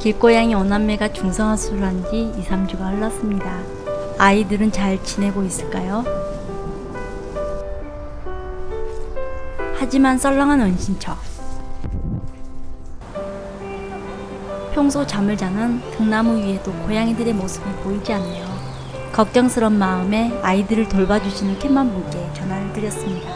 길고양이 오남매가 중성화수를 한지 2, 3주가 흘렀습니다. 아이들은 잘 지내고 있을까요? 하지만 썰렁한 은신처. 평소 잠을 자는 등나무 위에도 고양이들의 모습이 보이지 않네요. 걱정스런 마음에 아이들을 돌봐주시는 캣맘 분께 전화를 드렸습니다.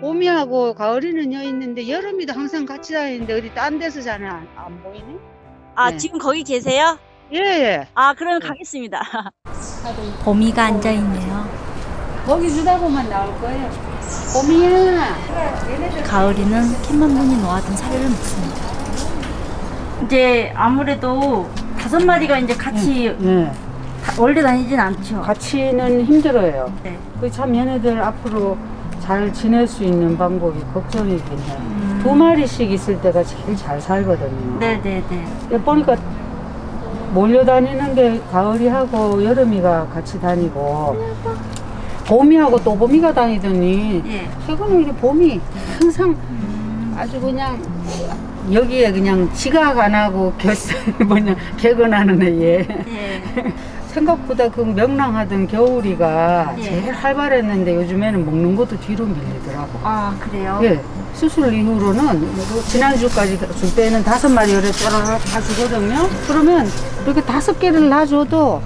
봄이하고 가을이는 여 있는데 여름이도 항상 같이 다니는데 어디 딴 데서 자는 안, 안 보이네? 아 네. 지금 거기 계세요? 예, 예. 아 그러면 가겠습니다. 봄이가 앉아 있네요. 거기 주다 보면 나올 거예요. 봄이야. 가을이는 캣맘 분이 놓아둔 사료를 먹습니다. 이제 아무래도 다섯 마리가 이제 같이 네. 다- 원래 다니진 않죠. 같이는 힘들어요. 네. 그 참 얘네들 앞으로 잘 지낼 수 있는 방법이 걱정이긴 해요. 음. 두 마리씩 있을 때가 제일 잘 살거든요. 네네네. 보니까 몰려다니는 게 가을이하고 여름이가 같이 다니고 봄이하고 또 봄이가 다니더니 예. 최근에 이게 봄이 항상 아주 그냥 여기에 그냥 지각 안 하고 결 뭐냐 개근하는 애에 예. 생각보다 그 명랑하던 겨울이가 예. 제일 활발했는데 요즘에는 먹는 것도 뒤로 밀리더라고. 아 그래요? 예. 수술 이후로는 뭐 지난주까지 줄 때는 다섯 마리 열에 쪼라락 다 주거든요. 그러면 이렇게 다섯 개를 놔줘도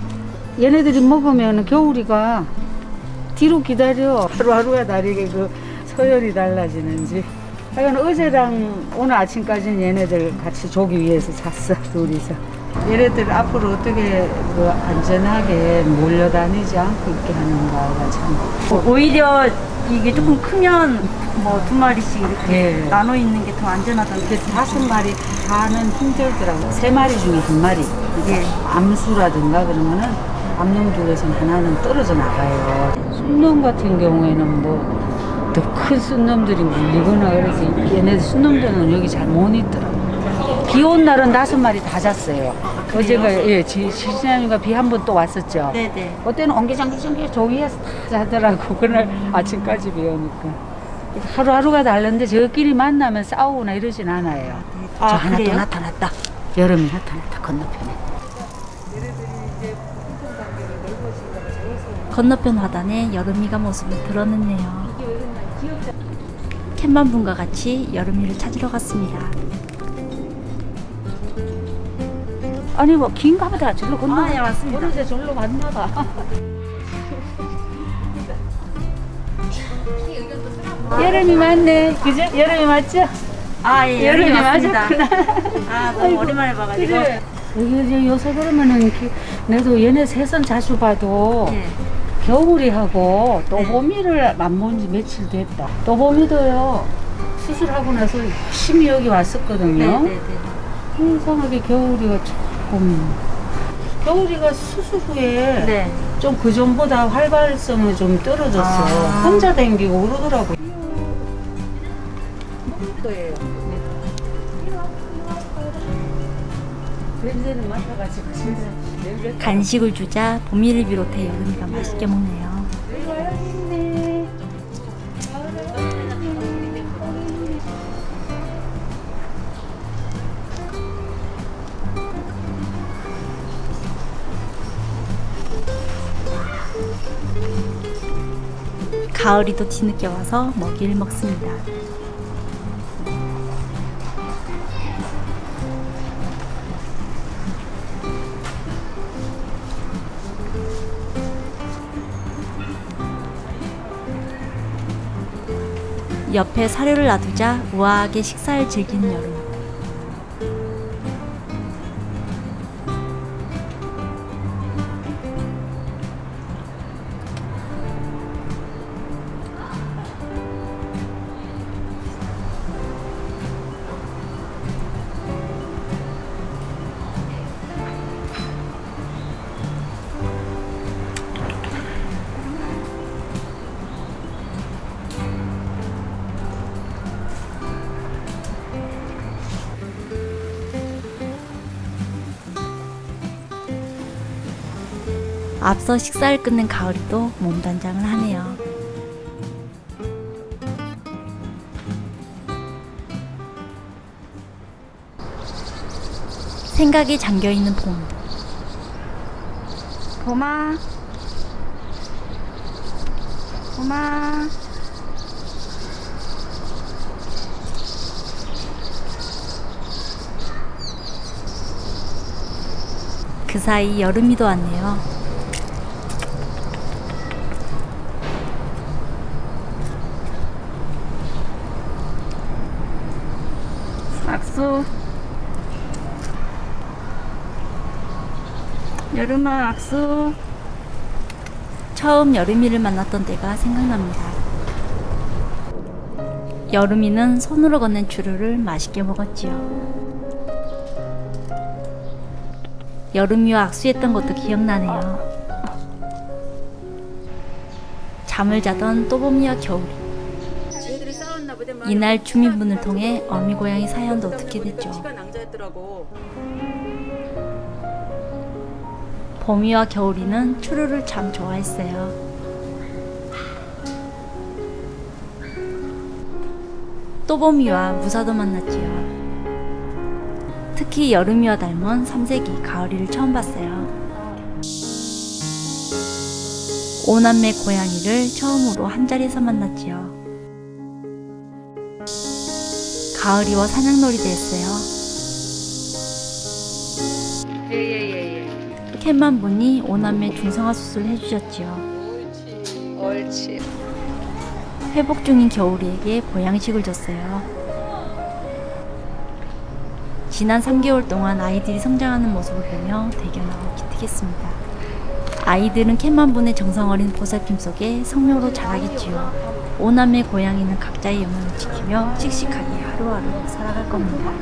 얘네들이 먹으면 겨울이가 뒤로 기다려. 하루하루가 다르게 그 서열이 달라지는지. 하여간 어제랑 오늘 아침까지는 얘네들 같이 조기 위해서 잤어, 둘이서. 얘네들 앞으로 어떻게 그 안전하게 몰려다니지 않고 있게 하는가가 참. 뭐 오히려 이게 조금 크면 뭐 두 마리씩 이렇게 예. 나눠 있는 게 더 안전하다는 이게 다섯 마리 다는 힘들더라고. 세 마리 중에 한 마리. 이게 암수라든가 그러면은 암놈 중에서는 하나는 떨어져 나가요. 순놈 같은 경우에는 뭐 더 큰 순놈들이 물리거나 그래서 얘네들 순놈들은 여기 잘 못 있더라고. 비온 날은 다섯 마리 다 잤어요. 어제가 예, 지- 지난주가 비 한 번 또 왔었죠. 네네. 그때는 엉기장기장기 저 위에서 다 자더라고 그날 아침까지 비 오니까 하루하루가 다른데 저끼리 만나면 싸우거나 이러진 않아요 저 아, 하나 그래요? 또 나타났다 여름이 나타났다 건너편에 건너편 화단에 여름이가 모습을 드러냈네요. 캣맘 분과 같이 여름이를 찾으러 갔습니다. 아니 뭐 긴가 보다 절로 건너 아, 예, 맞습니다. 어느새 절로 갔나 봐 여름이 맞네 그죠? 여름이 맞죠? 아 예. 여름이 맞습니다. 아 너무 오랜만에 봐가지고. 그래 여기 요새 그러면은 이렇게 내도 얘네 새선 자주 봐도 예. 겨울이 하고 또 네. 봄이를 만본 지 며칠 됐다. 또 봄이도요. 수술하고 나서 열심히 여기 왔었거든요. 네 네 네. 이상하게 겨울이가 조금 겨울이가 수술 후에 네. 좀 그 전보다 활발성이 좀 떨어졌어. 아. 혼자 댕기고 그러더라고. 거예요. 냄새는 맡아가지고 진짜 냄새. 간식을 주자 봄이를 비롯해 여름이가 맛있게 먹네요. 가을이도 뒤늦게 와서 먹이를 먹습니다. 옆에 사료를 놔두자 우아하게 식사를 즐기는 여름. 앞서 식사를 끝낸 가을이도 몸단장을 하네요. 생각에 잠겨 있는 봄. 봄아. 봄아. 그 사이 여름이도 왔네요. 악수. 여름아 악수. 처음 여름이를 만났던 때가 생각납니다. 여름이는 손으로 건넨 주류를 맛있게 먹었지요. 여름이와 악수했던 것도 기억나네요. 잠을 자던 또봄이와 겨울이. 이날 주민분을 통해 어미 고양이 사연도 듣게 됐죠. 봄이와 겨울이는 추루를 참 좋아했어요. 또봄이와 무사도 만났지요. 특히 여름이와 닮은 삼색이 가을이를 처음 봤어요. 오남매 고양이를 처음으로 한 자리에서 만났지요. 가을이와 사냥놀이도 했어요. 캔만 분이 오남매 중성화 수술 해주셨지요. 옳지. 회복 중인 겨울이에게 보양식을 줬어요. 지난 3개월 동안 아이들이 성장하는 모습을 보며 대견하고 기특했습니다. 아이들은 캔만 분의 정성 어린 보살핌 속에 성묘로 자라겠지요. 오남매 고양이는 각자의 영역을 지키며 씩씩하게 하루하루 살아갈 겁니다.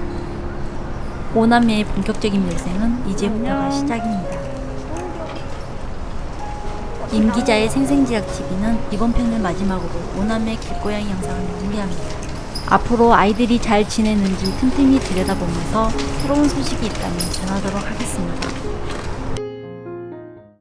오남매의 본격적인 멸생은 이제부터가 시작입니다. 임 기자의 생생지락 TV는 이번 편을 마지막으로 오남매 길고양이 영상을 마무리합니다. 앞으로 아이들이 잘 지내는지 틈틈이 들여다보면서 새로운 소식이 있다면 전하도록 하겠습니다.